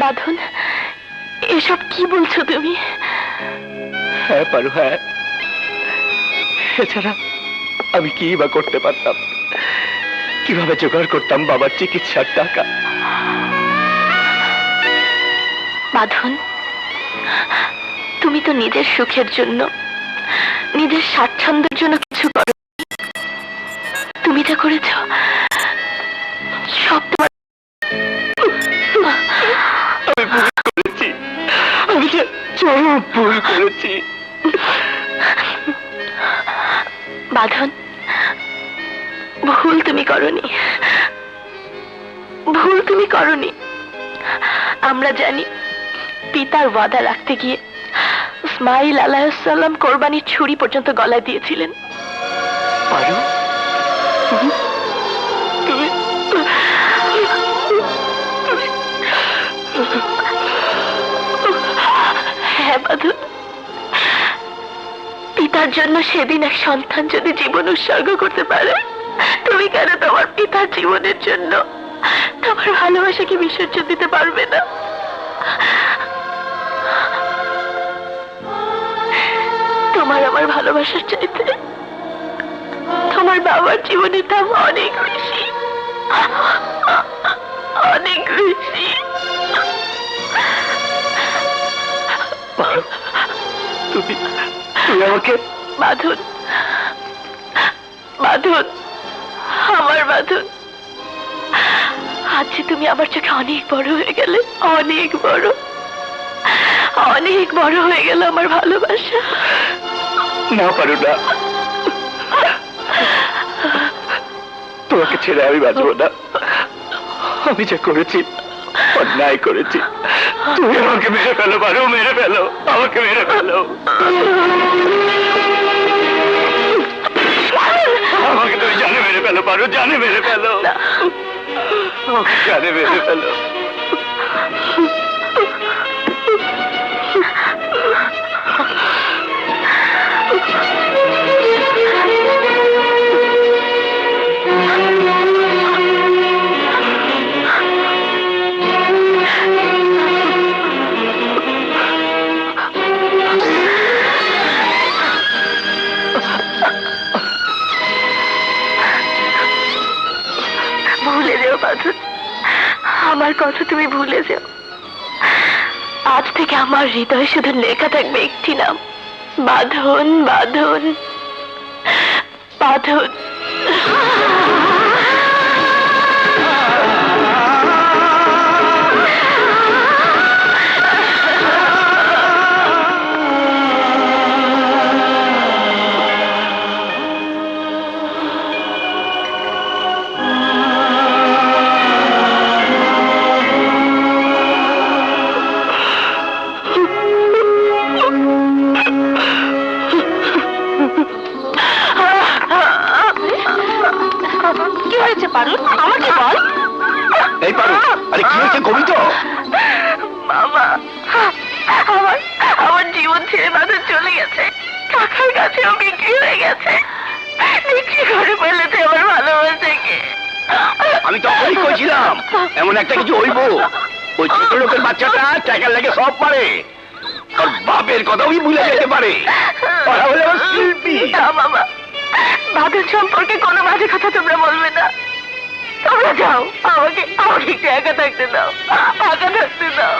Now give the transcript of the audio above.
বাঁধন এসব কি বলছো তুমি? হ্যাঁ পারু হ্যাঁ। এছাড়া আমি কি বা করতে পারতাম? কীভাবে জোগাড় করতাম বাবার চিকিৎসার টাকা? বাঁধন তুমি তো নিজের সুখের জন্য নিজের স্বাচ্ছন্দ্যের জন্য কিছু করো। তুমি যা করেছ সব তোমার চরম ভুল করেছি। বাঁধন ভুল তুমি করনি। ভুল তুমি করনি। আমরা জানি পিতার ওয়াদা রাখতে গিয়ে ইসমাইল আলাহিসাল্লাম কোরবানির ছুরি পর্যন্ত গলায় দিয়েছিলেন। পারু জন্য সেদিন এক সন্তান যদি জীবন উৎসর্গ করতে পারে, তুমি কেন তোমার পিতার জীবনের জন্য তোমার ভালোবাসাকে বিসর্জন দিতে পারবে না? তোমার আমার ভালোবাসার চাইতে তোমার বাবার জীবনের দাম অনেক বেশি। অনেক বেশি। তুমি তুমি আমাকে বাঁধন বাঁধন আমার বাঁধন আজ তুমি আমার চোখে অনেক বড় হয়ে গেলে, অনেক বড় অনেক বড় হয়ে গেল আমার ভালোবাসা। না পারু না। তোমাকে ছেড়ে আমি বাঁচবো না। আমি যা করেছি, অন্যায় করেছি। তুমি আমাকে মেরে ফেলো পারো মেরে ফেলো, আমাকে মেরে ফেলো। জানে মেরে ফেলো পারো জানে মেরে ফেলো ভুলে যেও বাঁধন আমার কথা তুমি ভুলে যেও। আজ থেকে আমার হৃদয় শুধু লেখা থাকবে একটি নাম। বাঁধন বাঁধন বাঁধন। হয়েছে পারুন আমাকে বল? এই পারু আরে কি হয়েছে কবি তো? বাবা আমার আমার জীবন ছেড়ে বাঁধন চলে গেছে। কাকার কাছেও বিক্রি হয়ে গেছে। বিক্রি করে ফেলেছে আমার ভালোবাসাকে। আমি তখনই কইছিলাম এমন একটা কিছু হইব। ওই ছোট লোকের বাচ্চাটা টাকার লাগে সব পারে। আর বাপের কথাও ভুলে যেতে পারে? শিল্পী। বাবা বাদল সম্পর্কে কোনো বাজে কথা তোমরা বলবে না। তোমরা যাও, আমাকে আমাকে একটু একা থাকতে দাও, একা থাকতে দাও।